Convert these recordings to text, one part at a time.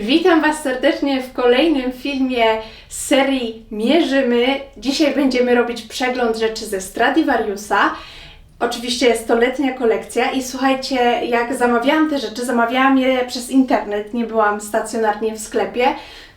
Witam Was serdecznie w kolejnym filmie z serii Mierzymy. Dzisiaj będziemy robić przegląd rzeczy ze Stradivariusa. Oczywiście jest to letnia kolekcja i słuchajcie, jak zamawiałam te rzeczy, zamawiałam je przez internet, nie byłam stacjonarnie w sklepie,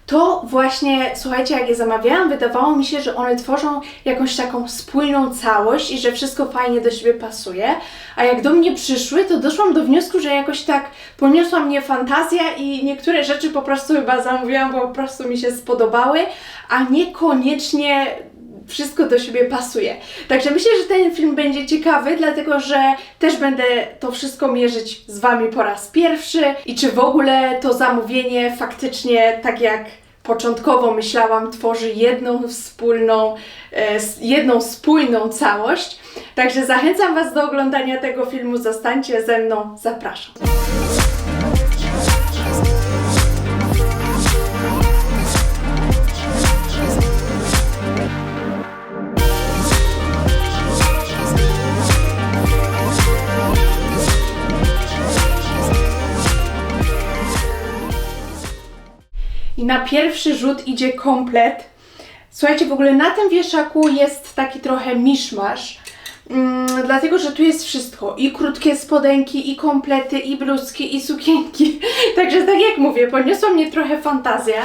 to właśnie, słuchajcie, jak je zamawiałam, wydawało mi się, że one tworzą jakąś taką spójną całość i że wszystko fajnie do siebie pasuje. A jak do mnie przyszły, to doszłam do wniosku, że jakoś tak poniosła mnie fantazja i niektóre rzeczy po prostu chyba zamówiłam, bo po prostu mi się spodobały, a niekoniecznie wszystko do siebie pasuje. Także myślę, że ten film będzie ciekawy, dlatego że też będę to wszystko mierzyć z Wami po raz pierwszy i czy w ogóle to zamówienie faktycznie tak jak początkowo myślałam, tworzy jedną wspólną, e, jedną spójną całość. Także zachęcam Was do oglądania tego filmu, zostańcie ze mną, zapraszam. Na pierwszy rzut idzie komplet. Słuchajcie, w ogóle na tym wieszaku jest taki trochę miszmasz, mm, dlatego że tu jest wszystko. I krótkie spodenki, i komplety, i bluzki, i sukienki. Także tak jak mówię, poniosła mnie trochę fantazja.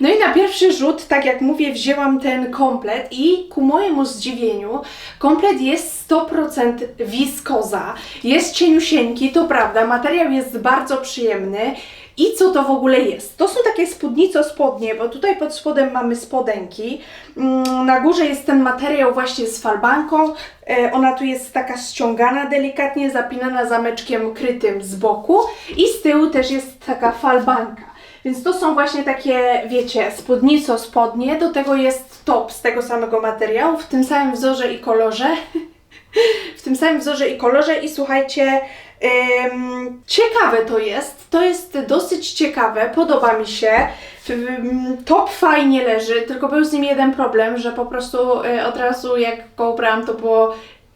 No i na pierwszy rzut, tak jak mówię, wzięłam ten komplet i ku mojemu zdziwieniu, komplet jest 100% wiskoza. Jest cieniusieńki, to prawda, materiał jest bardzo przyjemny. I co to w ogóle jest? To są takie spódnico spodnie, bo tutaj pod spodem mamy spodenki. Mm, Na górze jest ten materiał właśnie z falbanką. E, Ona tu jest taka ściągana delikatnie, zapinana zameczkiem krytym z boku. I z tyłu też jest taka falbanka. Więc to są właśnie takie, wiecie, spódnico spodnie. Do tego jest top z tego samego materiału, w tym samym wzorze i kolorze w tym samym wzorze i kolorze i słuchajcie, ciekawe to jest, to jest dosyć ciekawe, podoba mi się, top fajnie leży, tylko był z nim jeden problem, że po prostu y, od razu jak go ubrałam to było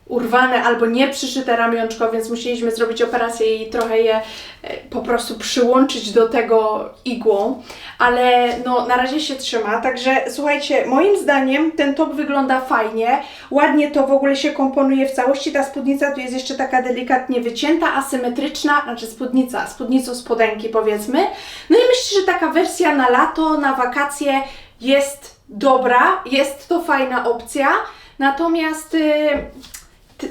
urwane albo nie przyszyte ramionczko, więc musieliśmy zrobić operację i trochę je e, po prostu przyłączyć do tego igłą, ale no na razie się trzyma, także słuchajcie, moim zdaniem ten top wygląda fajnie, ładnie to w ogóle się komponuje w całości, ta spódnica tu jest jeszcze taka delikatnie wycięta, asymetryczna, znaczy spódnica, spódnicą spodenki powiedzmy, no i myślę, że taka wersja na lato, na wakacje jest dobra, jest to fajna opcja, natomiast... y, T-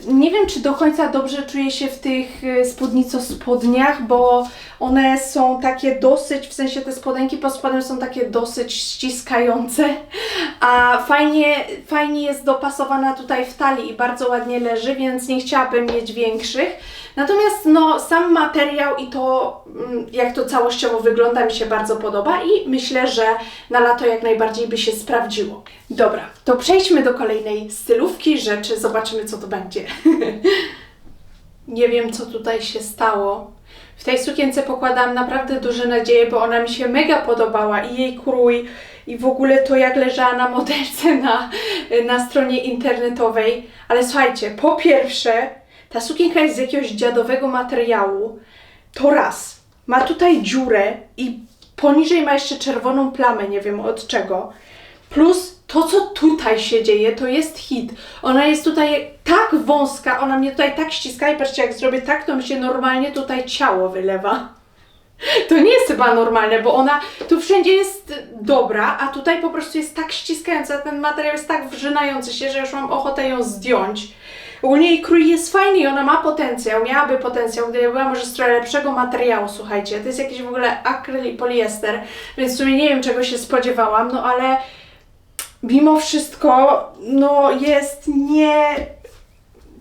Nie wiem, czy do końca dobrze czuję się w tych y, spódnico spodniach, bo one są takie dosyć, w sensie te spodenki pod spodem są takie dosyć ściskające, a fajnie, fajnie jest dopasowana tutaj w talii i bardzo ładnie leży, więc nie chciałabym mieć większych. Natomiast no, sam materiał i to, mm, jak to całościowo wygląda, mi się bardzo podoba i myślę, że na lato jak najbardziej by się sprawdziło. Dobra, to przejdźmy do kolejnej stylówki rzeczy, zobaczymy co to będzie. Nie wiem, co tutaj się stało. W tej sukience pokładam naprawdę duże nadzieje, bo ona mi się mega podobała i jej krój, i w ogóle to, jak leżała na modelce na, na stronie internetowej. Ale słuchajcie, po pierwsze, ta sukienka jest z jakiegoś dziadowego materiału. To raz. Ma tutaj dziurę i poniżej ma jeszcze czerwoną plamę, nie wiem od czego. Plus to, co tutaj się dzieje, to jest hit. Ona jest tutaj tak wąska, ona mnie tutaj tak ściska i patrzcie, jak zrobię tak, to mi się normalnie tutaj ciało wylewa. To nie jest chyba normalne, bo ona tu wszędzie jest dobra, a tutaj po prostu jest tak ściskająca, ten materiał jest tak wrzynający się, że już mam ochotę ją zdjąć. Ogólnie jej krój jest fajny i ona ma potencjał, miałaby potencjał, gdyby była może z trochę lepszego materiału, słuchajcie. To jest jakiś w ogóle akryl i poliester, więc w sumie nie wiem czego się spodziewałam, no ale mimo wszystko, no jest nie,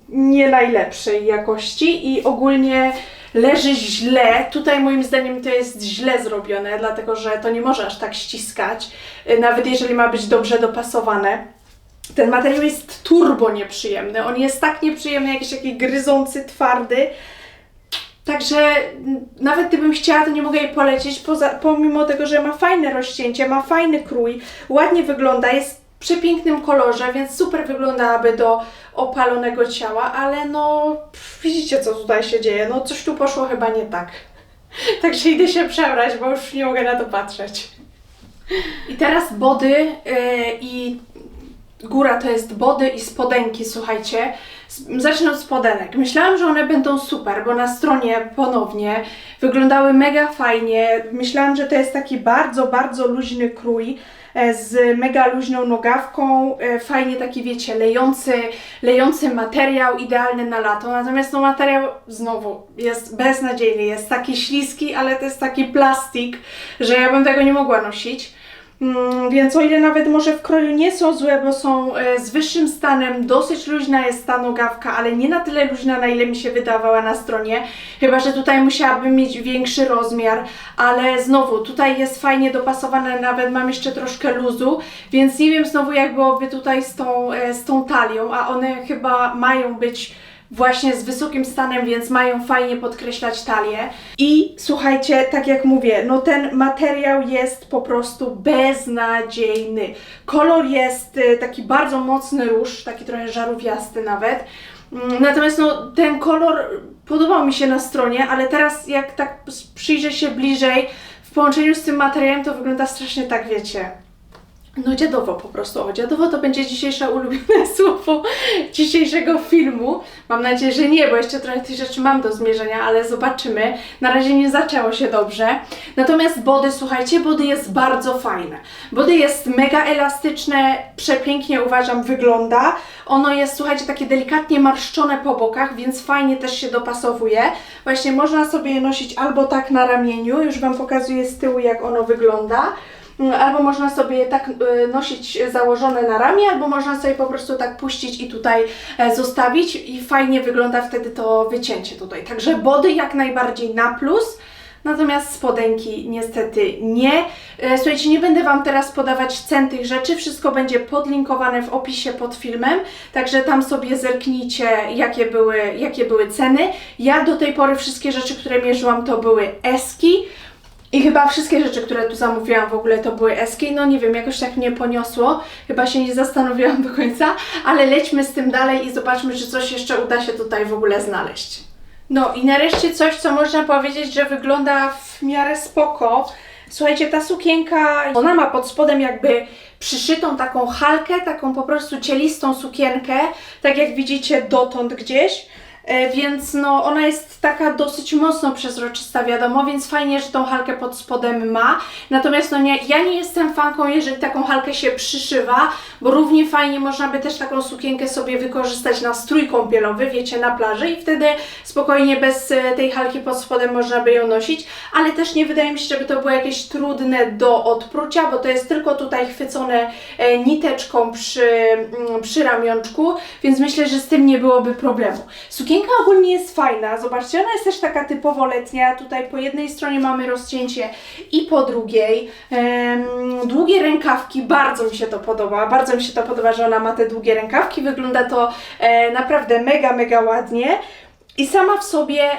nie najlepszej jakości i ogólnie leży źle. Tutaj moim zdaniem to jest źle zrobione, dlatego że to nie może aż tak ściskać, y, nawet jeżeli ma być dobrze dopasowane. Ten materiał jest turbo nieprzyjemny. On jest tak nieprzyjemny, jakiś taki gryzący, twardy. Także nawet gdybym chciała, to nie mogę jej polecieć, poza, pomimo tego, że ma fajne rozcięcie, ma fajny krój, ładnie wygląda, jest przepięknym kolorze, więc super wyglądałaby do opalonego ciała, ale no widzicie co tutaj się dzieje, no coś tu poszło chyba nie tak. Także idę się przebrać, bo już nie mogę na to patrzeć. I teraz body yy, i góra to jest body i spodenki, słuchajcie. Zacznę od spodenek. Myślałam, że one będą super, bo na stronie ponownie wyglądały mega fajnie. Myślałam, że to jest taki bardzo, bardzo luźny krój z mega luźną nogawką, e, fajnie taki wiecie, lejący, lejący materiał, idealny na lato. Natomiast no materiał znowu jest beznadziejny, jest taki śliski, ale to jest taki plastik, że ja bym tego nie mogła nosić. Mm, Więc o ile nawet może w kroju nie są złe, bo są e, z wyższym stanem, dosyć luźna jest ta nogawka, ale nie na tyle luźna, na ile mi się wydawała na stronie. Chyba, że tutaj musiałabym mieć większy rozmiar, ale znowu tutaj jest fajnie dopasowane, nawet mam jeszcze troszkę luzu, więc nie wiem znowu jak byłoby tutaj z tą, e, z tą talią, a one chyba mają być właśnie z wysokim stanem, więc mają fajnie podkreślać talię. I słuchajcie, tak jak mówię, no ten materiał jest po prostu beznadziejny. Kolor jest y, taki bardzo mocny róż, taki trochę żarówiasty nawet. Mm, Natomiast no, ten kolor podobał mi się na stronie, ale teraz jak tak przyjrzę się bliżej w połączeniu z tym materiałem, to wygląda strasznie tak, wiecie, no dziadowo po prostu. O, dziadowo to będzie dzisiejsze ulubione słowo dzisiejszego filmu. Mam nadzieję, że nie, bo jeszcze trochę tych rzeczy mam do zmierzenia, ale zobaczymy. Na razie nie zaczęło się dobrze. Natomiast body, słuchajcie, body jest bardzo fajne. Body jest mega elastyczne, przepięknie uważam wygląda. Ono jest, słuchajcie, takie delikatnie marszczone po bokach, więc fajnie też się dopasowuje. Właśnie można sobie je nosić albo tak na ramieniu, już Wam pokazuję z tyłu jak ono wygląda. Mm, Albo można sobie je tak y, nosić założone na ramię, albo można sobie po prostu tak puścić i tutaj e, zostawić i fajnie wygląda wtedy to wycięcie tutaj. Także body jak najbardziej na plus. Natomiast spodenki niestety nie. E, Słuchajcie, nie będę Wam teraz podawać cen tych rzeczy, wszystko będzie podlinkowane w opisie pod filmem, także tam sobie zerknijcie, jakie były, jakie były ceny. Ja do tej pory wszystkie rzeczy, które mierzyłam, to były eski. I chyba wszystkie rzeczy, które tu zamówiłam w ogóle to były eski. No nie wiem, jakoś tak mnie poniosło. Chyba się nie zastanowiłam do końca, ale lećmy z tym dalej i zobaczmy, czy coś jeszcze uda się tutaj w ogóle znaleźć. No i nareszcie coś, co można powiedzieć, że wygląda w miarę spoko. Słuchajcie, ta sukienka, ona ma pod spodem jakby przyszytą taką halkę, taką po prostu cielistą sukienkę, tak jak widzicie dotąd gdzieś. E, Więc no, ona jest taka dosyć mocno przezroczysta, wiadomo, więc fajnie, że tą halkę pod spodem ma. Natomiast no nie, ja nie jestem fanką, jeżeli taką halkę się przyszywa, bo równie fajnie można by też taką sukienkę sobie wykorzystać na strój kąpielowy, wiecie, na plaży i wtedy spokojnie bez e, tej halki pod spodem można by ją nosić, ale też nie wydaje mi się, żeby to było jakieś trudne do odprucia, bo to jest tylko tutaj chwycone e, niteczką przy, mm, przy ramionczku, więc myślę, że z tym nie byłoby problemu. Sukienka ogólnie jest fajna, zobaczcie, ona jest też taka typowo letnia, tutaj po jednej stronie mamy rozcięcie i po drugiej. Em, długie rękawki, bardzo mi się to podoba, bardzo mi się to podoba, że ona ma te długie rękawki, wygląda to e, naprawdę mega, mega ładnie. I sama w sobie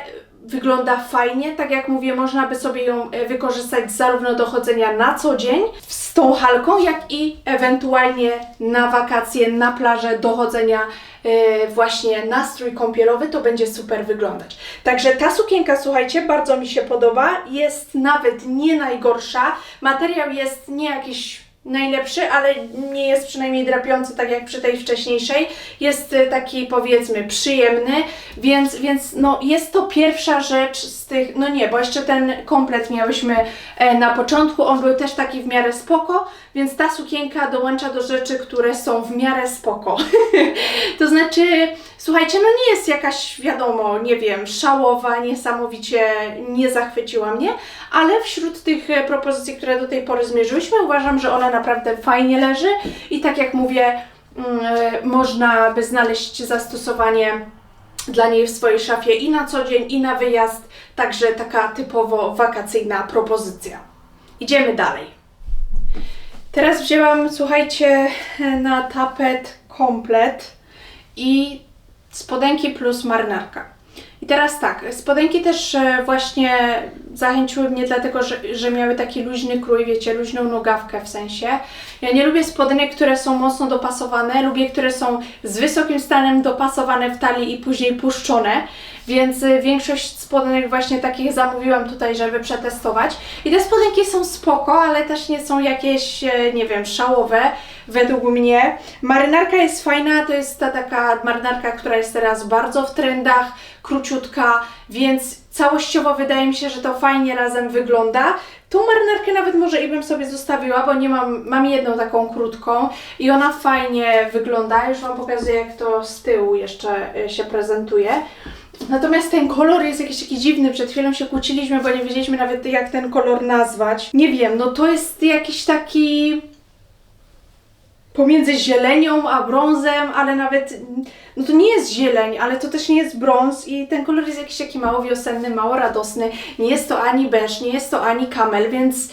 wygląda fajnie, tak jak mówię, można by sobie ją e, wykorzystać zarówno do chodzenia na co dzień z tą halką, jak i ewentualnie na wakacje, na plażę, do chodzenia e, właśnie na strój kąpielowy, to będzie super wyglądać. Także ta sukienka, słuchajcie, bardzo mi się podoba, jest nawet nie najgorsza, materiał jest nie jakiś najlepszy, ale nie jest przynajmniej drapiący tak jak przy tej wcześniejszej. Jest e, taki powiedzmy przyjemny, więc, więc no jest to pierwsza rzecz z tych, no nie, bo jeszcze ten komplet miałyśmy e, na początku, on był też taki w miarę spoko, więc ta sukienka dołącza do rzeczy, które są w miarę spoko. to znaczy, słuchajcie, no nie jest jakaś, wiadomo, nie wiem, szałowa, niesamowicie nie zachwyciła mnie, ale wśród tych e, propozycji, które do tej pory zmierzyłyśmy, uważam, że ona naprawdę fajnie leży i tak jak mówię, mm, e, można by znaleźć zastosowanie dla niej w swojej szafie i na co dzień, i na wyjazd, także taka typowo wakacyjna propozycja. Idziemy dalej. Teraz wzięłam, słuchajcie, na tapet komplet i spodenki plus marynarka. I teraz tak, spodenki też e, właśnie zachęciły mnie dlatego, że, że miały taki luźny krój, wiecie, luźną nogawkę w sensie. Ja nie lubię spodenek, które są mocno dopasowane, lubię, które są z wysokim stanem dopasowane w talii i później puszczone, więc e, większość spodenek właśnie takich zamówiłam tutaj, żeby przetestować. I te spodenki są spoko, ale też nie są jakieś, e, nie wiem, szałowe według mnie. Marynarka jest fajna, to jest ta taka marynarka, która jest teraz bardzo w trendach, króciutka, więc całościowo wydaje mi się, że to fajnie razem wygląda. Tą marynarkę nawet może i bym sobie zostawiła, bo nie mam, mam jedną taką krótką i ona fajnie wygląda. Już Wam pokazuję, jak to z tyłu jeszcze y, się prezentuje. Natomiast ten kolor jest jakiś taki dziwny. Przed chwilą się kłóciliśmy, bo nie wiedzieliśmy nawet jak ten kolor nazwać. Nie wiem, no to jest jakiś taki pomiędzy zielenią a brązem, ale nawet, no to nie jest zieleń, ale to też nie jest brąz i ten kolor jest jakiś taki mało wiosenny, mało radosny. Nie jest to ani beż, nie jest to ani kamel, więc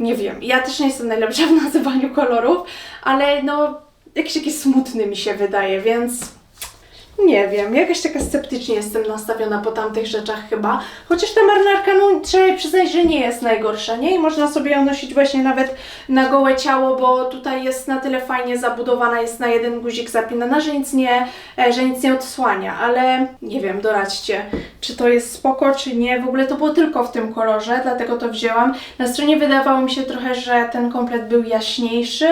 nie wiem. Ja też nie jestem najlepsza w nazywaniu kolorów, ale no jakiś taki smutny mi się wydaje, więc nie wiem, jakaś taka sceptycznie jestem nastawiona po tamtych rzeczach chyba. Chociaż ta marynarka, no trzeba przyznać, że nie jest najgorsza, nie? I można sobie ją nosić właśnie nawet na gołe ciało, bo tutaj jest na tyle fajnie zabudowana, jest na jeden guzik zapinana, że nic nie, e, że nic nie odsłania, ale nie wiem, doradźcie, czy to jest spoko, czy nie. W ogóle to było tylko w tym kolorze, dlatego to wzięłam. Na stronie wydawało mi się trochę, że ten komplet był jaśniejszy,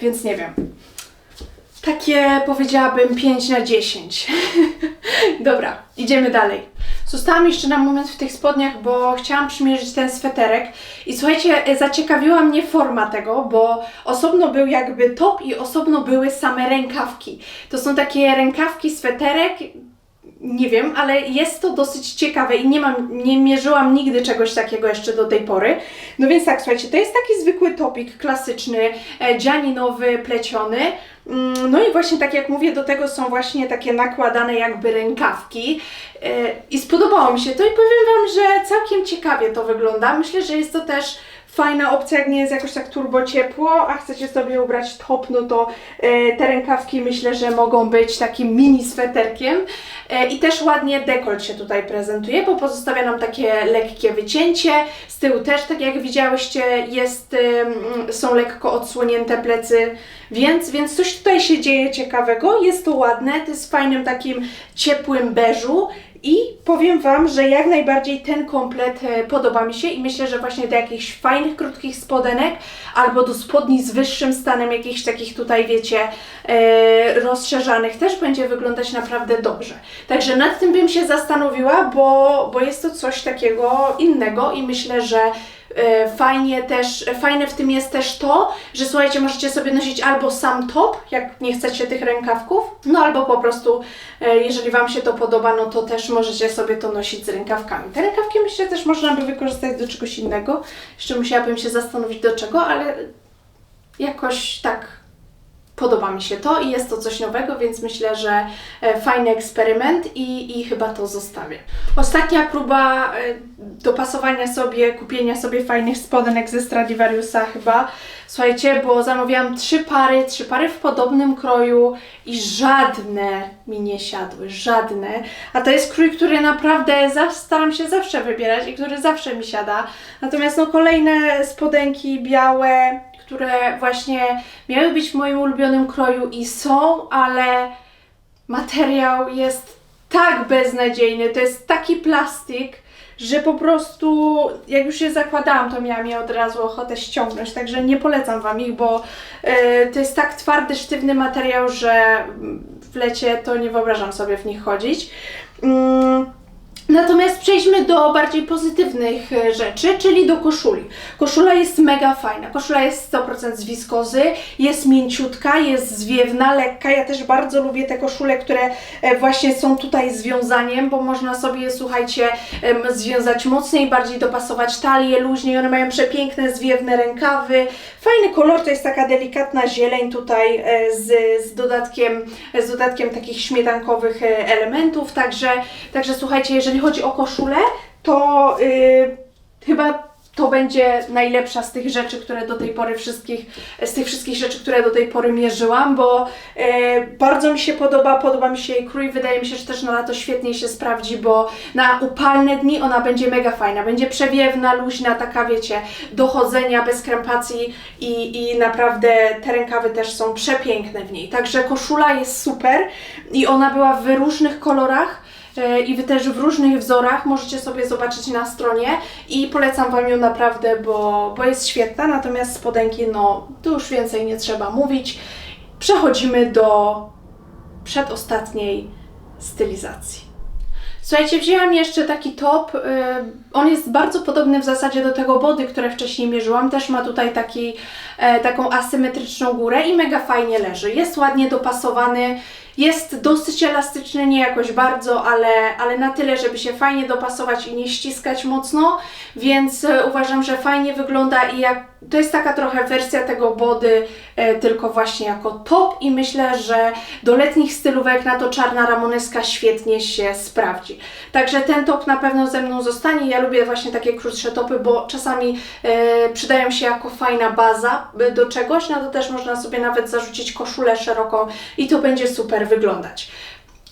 więc nie wiem. Takie powiedziałabym 5 na 10. Dobra, idziemy dalej. Zostałam jeszcze na moment w tych spodniach, bo chciałam przymierzyć ten sweterek i słuchajcie, e, zaciekawiła mnie forma tego, bo osobno był jakby top i osobno były same rękawki. To są takie rękawki sweterek, nie wiem, ale jest to dosyć ciekawe i nie mam, nie mierzyłam nigdy czegoś takiego jeszcze do tej pory. No więc tak, słuchajcie, to jest taki zwykły topik klasyczny, e, dzianinowy, pleciony. Mm, No i właśnie tak jak mówię, do tego są właśnie takie nakładane jakby rękawki E, i spodobało mi się to i powiem Wam, że całkiem ciekawie to wygląda. Myślę, że jest to też fajna opcja, jak nie jest jakoś tak turbo ciepło, a chcecie sobie ubrać top, no to e, te rękawki myślę, że mogą być takim mini sweterkiem. E, i też ładnie dekolt się tutaj prezentuje, bo pozostawia nam takie lekkie wycięcie, z tyłu też, tak jak widziałyście, jest, są lekko odsłonięte plecy, więc, więc coś tutaj się dzieje ciekawego, jest to ładne, to jest w fajnym takim ciepłym beżu, i powiem Wam, że jak najbardziej ten komplet e, podoba mi się i myślę, że właśnie do jakichś fajnych, krótkich spodenek albo do spodni z wyższym stanem, jakichś takich tutaj, wiecie, e, rozszerzanych też będzie wyglądać naprawdę dobrze. Także nad tym bym się zastanowiła, bo, bo jest to coś takiego innego i myślę, że Fajnie też, fajne w tym jest też to, że słuchajcie, możecie sobie nosić albo sam top, jak nie chcecie tych rękawków, no albo po prostu, e, jeżeli Wam się to podoba, no to też możecie sobie to nosić z rękawkami. Te rękawki myślę też można by wykorzystać do czegoś innego. Jeszcze musiałabym się zastanowić do czego, ale jakoś tak podoba mi się to i jest to coś nowego, więc myślę, że e, fajny eksperyment i, i chyba to zostawię. Ostatnia próba e, dopasowania sobie, kupienia sobie fajnych spodenek ze Stradivariusa chyba. Słuchajcie, bo zamówiłam trzy pary, trzy pary w podobnym kroju i żadne mi nie siadły, żadne. A to jest krój, który naprawdę staram się zawsze wybierać i który zawsze mi siada. Natomiast no kolejne spodenki białe, które właśnie miały być w moim ulubionym kroju i są, ale materiał jest tak beznadziejny, to jest taki plastik, że po prostu jak już je zakładałam, to miałam je od razu ochotę ściągnąć, także nie polecam Wam ich, bo e, to jest tak twardy, sztywny materiał, że w lecie to nie wyobrażam sobie w nich chodzić. Mm. Natomiast przejdźmy do bardziej pozytywnych e, rzeczy, czyli do koszuli. Koszula jest mega fajna. Koszula jest 100% z wiskozy, jest mięciutka, jest zwiewna, lekka. Ja też bardzo lubię te koszule, które e, właśnie są tutaj związaniem, bo można sobie, słuchajcie, związać mocniej, bardziej dopasować talię, luźniej. One mają przepiękne, zwiewne rękawy. Fajny kolor, to jest taka delikatna zieleń tutaj e, z, z, dodatkiem, z dodatkiem takich śmietankowych elementów. Także, także słuchajcie, jeżeli chodzi o koszulę, to y, chyba to będzie najlepsza z tych rzeczy, które do tej pory wszystkich, z tych wszystkich rzeczy, które do tej pory mierzyłam, bo e, bardzo mi się podoba, podoba mi się jej krój, wydaje mi się, że też na lato świetnie się sprawdzi, bo na upalne dni ona będzie mega fajna, będzie przewiewna, luźna, taka wiecie, do chodzenia bez krępacji i, i naprawdę te rękawy też są przepiękne w niej, także koszula jest super i ona była w różnych kolorach, i Wy też w różnych wzorach możecie sobie zobaczyć na stronie i polecam Wam ją naprawdę, bo, bo jest świetna, natomiast spodenki, no tu już więcej nie trzeba mówić. Przechodzimy do przedostatniej stylizacji. Słuchajcie, wzięłam jeszcze taki top. y, On jest bardzo podobny w zasadzie do tego body, które wcześniej mierzyłam. Też ma tutaj taki, e, taką asymetryczną górę i mega fajnie leży. Jest ładnie dopasowany, jest dosyć elastyczny, nie jakoś bardzo, ale, ale na tyle, żeby się fajnie dopasować i nie ściskać mocno, więc e, uważam, że fajnie wygląda i jak, to jest taka trochę wersja tego body, e, tylko właśnie jako top i myślę, że do letnich stylówek na to czarna ramoneska świetnie się sprawdzi. Także ten top na pewno ze mną zostanie. Ja lubię właśnie takie krótsze topy, bo czasami e, przydają się jako fajna baza do czegoś, no to też można sobie nawet zarzucić koszulę szeroką i to będzie super wyglądać.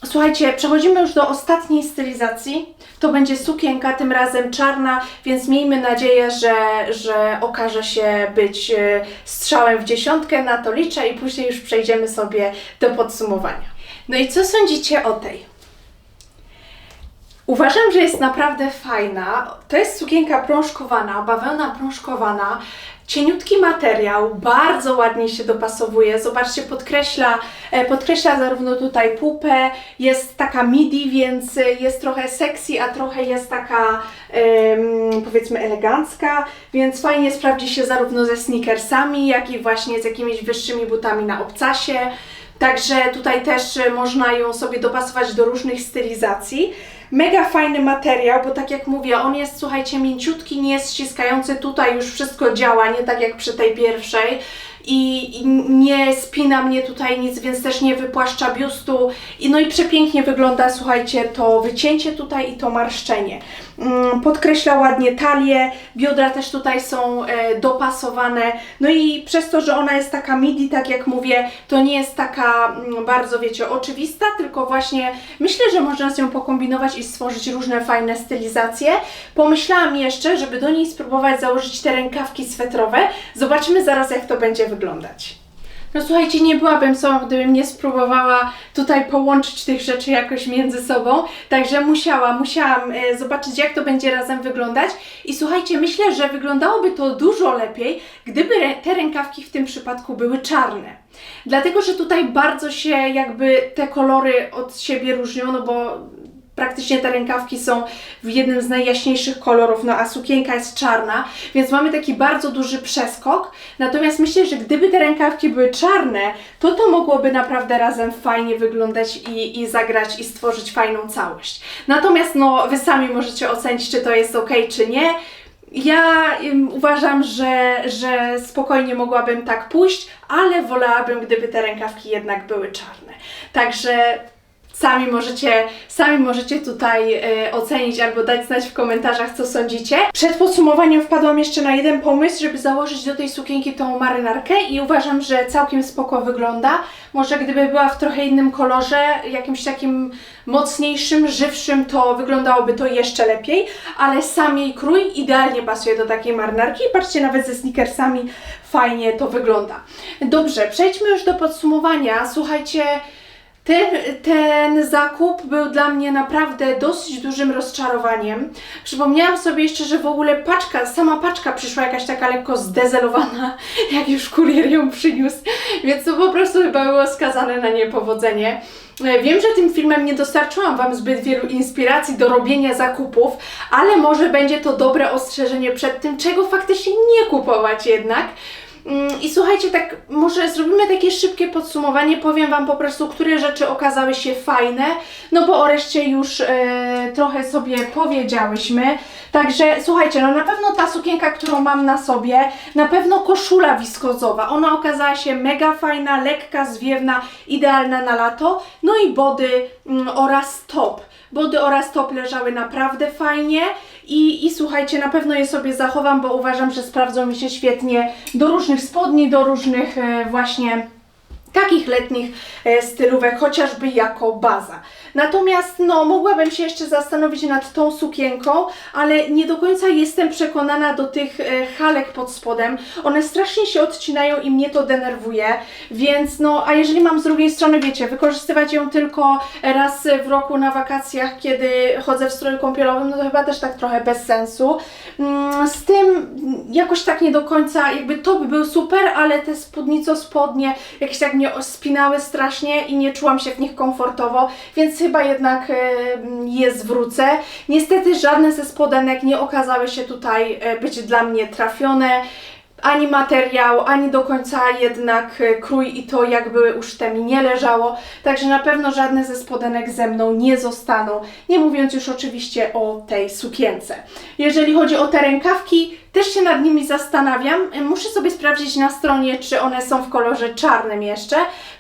Słuchajcie, przechodzimy już do ostatniej stylizacji. To będzie sukienka, tym razem czarna, więc miejmy nadzieję, że, że okaże się być e, strzałem w dziesiątkę. Na to liczę i później już przejdziemy sobie do podsumowania. No i co sądzicie o tej? Uważam, że jest naprawdę fajna. To jest sukienka prążkowana, bawełna prążkowana. Cieniutki materiał, bardzo ładnie się dopasowuje. Zobaczcie, podkreśla, e, podkreśla zarówno tutaj pupę, jest taka midi, więc e, jest trochę sexy, a trochę jest taka powiedzmy elegancka, więc fajnie sprawdzi się zarówno ze sneakersami, jak i właśnie z jakimiś wyższymi butami na obcasie. Także tutaj też e, można ją sobie dopasować do różnych stylizacji. Mega fajny materiał, bo tak jak mówię, on jest, słuchajcie, mięciutki, nie jest ściskający, tutaj już wszystko działa, nie tak jak przy tej pierwszej. I nie spina mnie tutaj nic, więc też nie wypłaszcza biustu. I no i przepięknie wygląda, słuchajcie, to wycięcie tutaj i to marszczenie. Mm, Podkreśla ładnie talię, biodra też tutaj są e, dopasowane. No i przez to, że ona jest taka midi, tak jak mówię, to nie jest taka mm, bardzo, wiecie, oczywista, tylko właśnie myślę, że można z nią pokombinować i stworzyć różne fajne stylizacje. Pomyślałam jeszcze, żeby do niej spróbować założyć te rękawki swetrowe. Zobaczymy zaraz, jak to będzie wyglądać. No słuchajcie, nie byłabym sobą, gdybym nie spróbowała tutaj połączyć tych rzeczy jakoś między sobą, także musiałam, musiałam e, zobaczyć jak to będzie razem wyglądać i słuchajcie, myślę, że wyglądałoby to dużo lepiej, gdyby re- te rękawki w tym przypadku były czarne. Dlatego, że tutaj bardzo się jakby te kolory od siebie różnią, no bo praktycznie te rękawki są w jednym z najjaśniejszych kolorów, no a sukienka jest czarna, więc mamy taki bardzo duży przeskok. Natomiast myślę, że gdyby te rękawki były czarne, to to mogłoby naprawdę razem fajnie wyglądać i, i zagrać i stworzyć fajną całość. Natomiast no, wy sami możecie ocenić, czy to jest ok, czy nie. Ja ym, uważam, że, że spokojnie mogłabym tak pójść, ale wolałabym, gdyby te rękawki jednak były czarne. Także Sami możecie, sami możecie tutaj e, ocenić albo dać znać w komentarzach, co sądzicie. Przed podsumowaniem wpadłam jeszcze na jeden pomysł, żeby założyć do tej sukienki tą marynarkę i uważam, że całkiem spoko wygląda. Może gdyby była w trochę innym kolorze, jakimś takim mocniejszym, żywszym, to wyglądałoby to jeszcze lepiej, ale sam jej krój idealnie pasuje do takiej marynarki patrzcie, nawet ze sneakersami fajnie to wygląda. Dobrze, przejdźmy już do podsumowania. Słuchajcie, ten, ten zakup był dla mnie naprawdę dosyć dużym rozczarowaniem. Przypomniałam sobie jeszcze, że w ogóle paczka, sama paczka przyszła jakaś taka lekko zdezelowana, jak już kurier ją przyniósł, więc to po prostu chyba było skazane na niepowodzenie. E, Wiem, że tym filmem nie dostarczyłam Wam zbyt wielu inspiracji do robienia zakupów, ale może będzie to dobre ostrzeżenie przed tym, czego faktycznie nie kupować jednak. Mm, I słuchajcie, tak może zrobimy takie szybkie podsumowanie, powiem Wam po prostu, które rzeczy okazały się fajne, no bo o reszcie już e, trochę sobie powiedziałyśmy. Także słuchajcie, no na pewno ta sukienka, którą mam na sobie, na pewno koszula wiskozowa, ona okazała się mega fajna, lekka, zwiewna, idealna na lato, no i body mm, oraz top. Body oraz top leżały naprawdę fajnie I, I słuchajcie, na pewno je sobie zachowam, bo uważam, że sprawdzą mi się świetnie do różnych spodni, do różnych e, właśnie takich letnich e, stylówek, chociażby jako baza. Natomiast no, mogłabym się jeszcze zastanowić nad tą sukienką, ale nie do końca jestem przekonana do tych e, halek pod spodem. One strasznie się odcinają i mnie to denerwuje, więc no, a jeżeli mam z drugiej strony, wiecie, wykorzystywać ją tylko raz w roku na wakacjach, kiedy chodzę w stroju kąpielowym, no to chyba też tak trochę bez sensu. Mm, Z tym jakoś tak nie do końca, jakby top był super, ale te spódnico spodnie jakieś tak mnie spinały strasznie i nie czułam się w nich komfortowo, więc chyba jednak e, je zwrócę. Niestety żadne ze spodenek nie okazały się tutaj e, być dla mnie trafione. Ani materiał, ani do końca jednak e, krój i to jak były uszte mi nie leżało, także na pewno żadne ze spodenek ze mną nie zostaną, nie mówiąc już oczywiście o tej sukience. Jeżeli chodzi o te rękawki, też się nad nimi zastanawiam. Muszę sobie sprawdzić na stronie, czy one są w kolorze czarnym jeszcze.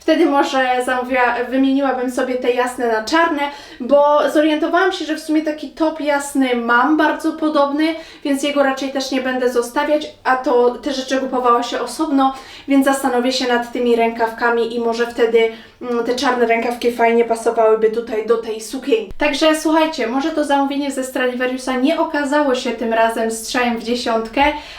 Wtedy może zamówiła, wymieniłabym sobie te jasne na czarne, bo zorientowałam się, że w sumie taki top jasny mam bardzo podobny, więc jego raczej też nie będę zostawiać, a to te rzeczy kupowało się osobno, więc zastanowię się nad tymi rękawkami i może wtedy mm, te czarne rękawki fajnie pasowałyby tutaj do tej sukienki. Także słuchajcie, może to zamówienie ze Stradivariusa nie okazało się tym razem strzałem w dziesiątkę,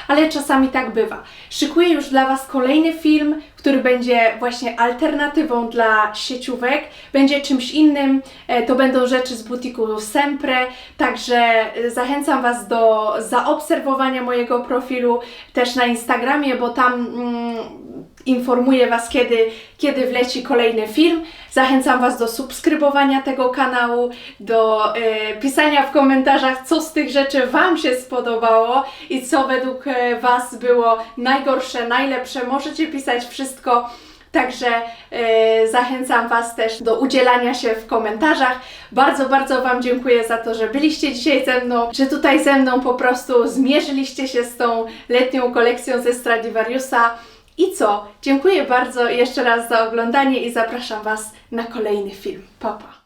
ale czasami tak bywa. Szykuję już dla Was kolejny film, który będzie właśnie alternatywą dla sieciówek, będzie czymś innym, e, to będą rzeczy z butiku Sempre, także e, zachęcam Was do zaobserwowania mojego profilu też na Instagramie, bo tam mm, informuję Was, kiedy, kiedy wleci kolejny film. Zachęcam Was do subskrybowania tego kanału, do e, pisania w komentarzach, co z tych rzeczy Wam się spodobało i co według e, Was było najgorsze, najlepsze. Możecie pisać wszystko. Także e, zachęcam Was też do udzielania się w komentarzach. Bardzo, bardzo Wam dziękuję za to, że byliście dzisiaj ze mną, że tutaj ze mną po prostu zmierzyliście się z tą letnią kolekcją ze Stradivariusa. I co? Dziękuję bardzo jeszcze raz za oglądanie i zapraszam Was na kolejny film. Pa, pa.